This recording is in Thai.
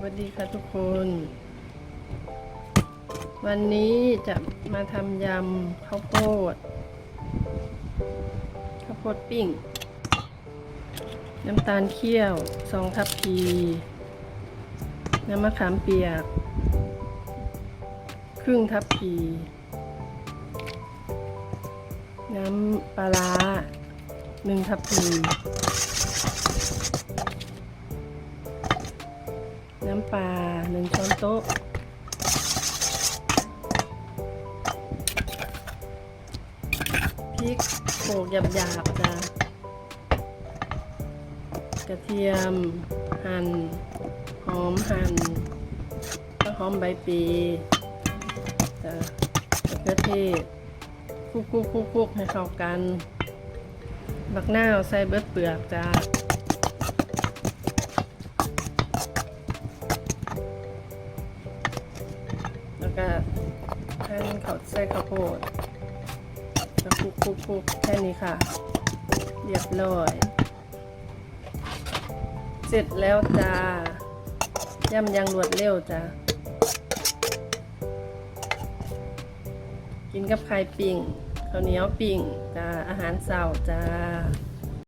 สวัสดีค่ะทุกคน วันนี้จะมาทำยำข้าวโพด ข้าวโพดปิ้ง น้ำตาลเคี่ยวสองทัพพี น้ำมะขามเปียก ครึ่งทัพพี น้ำปลาร้าหนึ่งทัพพี น้ำปลาหนึ่งช้อนโต๊ะ พริกโขลกหยาบๆจ้ะกระเทียม หั่น หอมหั่นก็หอมใบปีจ้ะมะเขือเทศคุกคุกคุกคุกให้เข้ากัน บักหน้าใส่เบิดเปลือกจ้า ก็หั่นเขาใส่ข้าวโพดแล้วคลุกคลุกคลุกแค่นี้ค่ะ เรียบร้อย เสร็จแล้วจ้าย่ำยังรวดเร็วจ้ากินกับไข่ปิ้งข้าวเหนียวปิ้งจ้าอาหารเสาร์จ้า